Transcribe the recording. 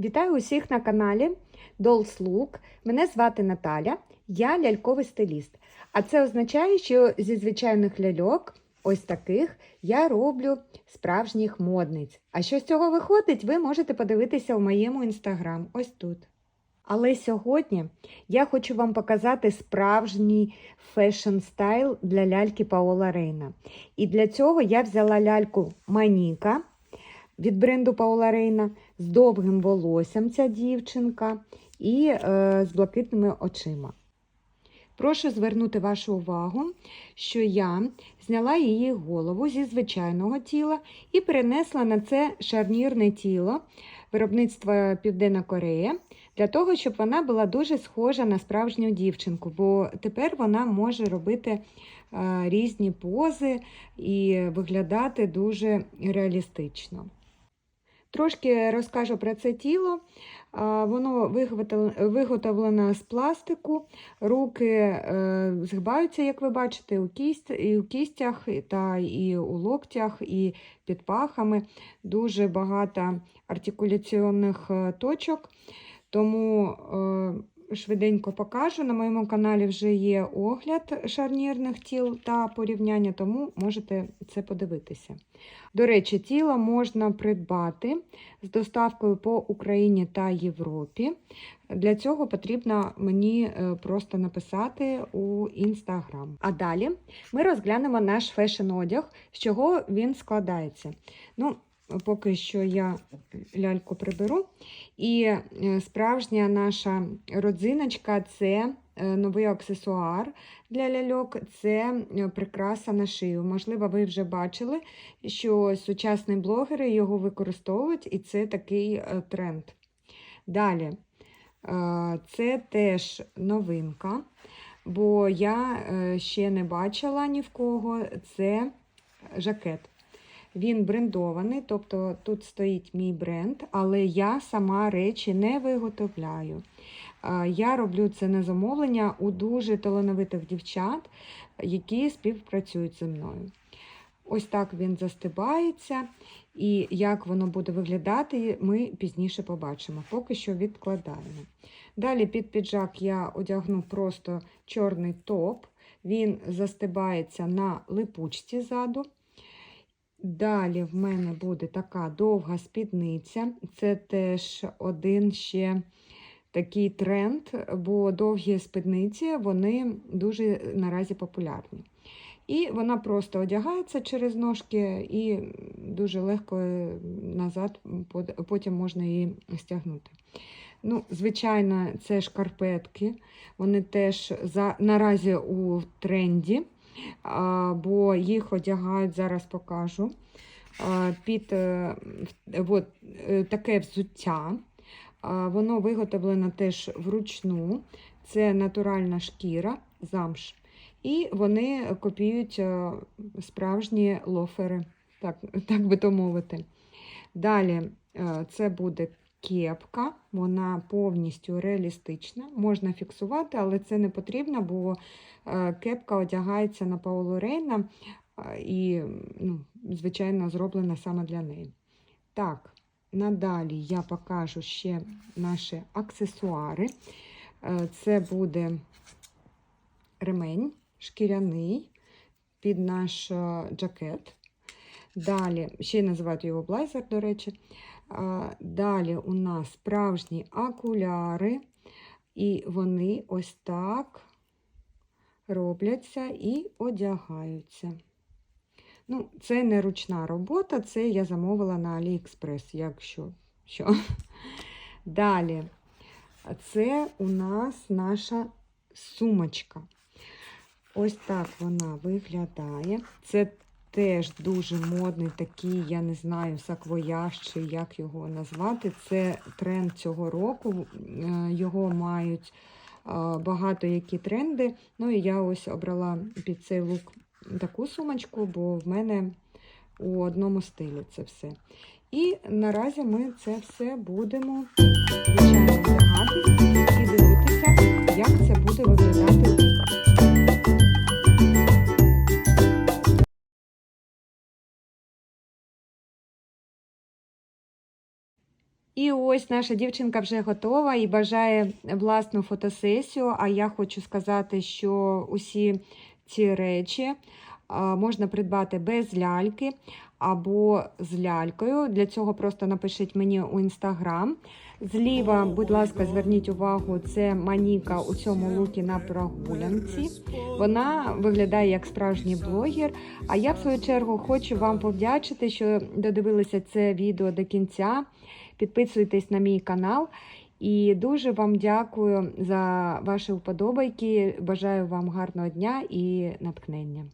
Вітаю усіх на каналі Dolls Look. Мене звати Наталя, я ляльковий стиліст. А це означає, що зі звичайних ляльок, ось таких, я роблю справжніх модниць. А що з цього виходить, ви можете подивитися у моєму інстаграм, ось тут. Але сьогодні я хочу вам показати справжній фешн стайл для ляльки Паола Рейна. І для цього я взяла ляльку Маніка від бренду Паула Рейна з довгим волоссям ця дівчинка і е, з блакитними очима. Прошу звернути вашу увагу, що я зняла її голову зі звичайного тіла і перенесла на це шарнірне тіло виробництва Південна Корея, для того, щоб вона була дуже схожа на справжню дівчинку, бо тепер вона може робити е, різні пози і виглядати дуже реалістично. Трошки розкажу про це тіло. Воно виготовлено з пластику, руки е, згибаються, як ви бачите, у, кість, і у кістях, та і у локтях, і під пахами. Дуже багато артикуляційних е, точок. Тому е, швиденько покажу. На моєму каналі вже є огляд шарнірних тіл та порівняння, тому можете це подивитися. До речі, тіло можна придбати з доставкою по Україні та Європі. Для цього потрібно мені е, просто написати у інстаграм. А далі ми розглянемо наш фешн-одяг, з чого він складається. Ну, поки що я ляльку приберу. І е, справжня наша родзиночка це е, новий аксесуар для ляльок, це е, прикраса на шию. Можливо, ви вже бачили, що сучасні блогери його використовують, і це такий тренд. Далі, це теж новинка, бо я ще не бачила ні в кого. Це жакет. Він брендований, тобто тут стоїть мій бренд, але я сама речі не виготовляю. Я роблю це на замовлення у дуже талановитих дівчат, які співпрацюють зі мною. Ось так він застибається, і як воно буде виглядати, ми пізніше побачимо. Поки що відкладаємо. Далі під піджак я одягну просто чорний топ, він застибається на липучці ззаду. Далі в мене буде така довга спідниця. Це теж один ще такий тренд, бо довгі спідниці вони дуже наразі популярні. І вона просто одягається через ножки і дуже легко назад потім можна її стягнути. Ну, Звичайно, це шкарпетки, вони теж за, наразі у тренді бо їх одягають, зараз покажу, під е, от, е, таке взуття. Воно виготовлено теж вручну, це натуральна шкіра, замш. І вони копіюють е, справжні лофери, так, так би то мовити. Далі це буде кепка, вона повністю реалістична, можна фіксувати, але це не потрібно, бо е, кепка одягається на Паоло Рейна е, і, ну, звичайно, зроблена саме для неї. Так, надалі я покажу ще наші аксесуари. Е, Це буде ремень шкіряний під наш джакет. Далі, ще й називають його блайзер, до речі. Далі у нас справжні окуляри, і вони ось так робляться і одягаються. Ну, Це не ручна робота, це я замовила на AliExpress, якщо що. Далі, це у нас наша сумочка. Ось так вона виглядає. Це теж дуже модний такий, я не знаю, саквояж чи як його назвати. Це тренд цього року. Е, Його мають багато які тренди. Ну і я ось обрала під цей лук таку сумочку, бо в мене у одному стилі це все. І наразі ми це все будемо звичайно і дивитися, як це буде виглядати. І ось наша дівчинка вже готова і бажає власну фотосесію. А я хочу сказати, що усі ці речі можна придбати без ляльки або з лялькою. Для цього просто напишіть мені у інстаграм. Зліва, будь ласка, зверніть увагу, це Маніка у цьому лукі на прогулянці. Вона виглядає як справжній блогер. А я, в свою чергу, хочу вам повдячити, що додивилися це відео до кінця. Підписуйтесь на мій канал. І дуже вам дякую за ваші вподобайки. Бажаю вам гарного дня і натхнення.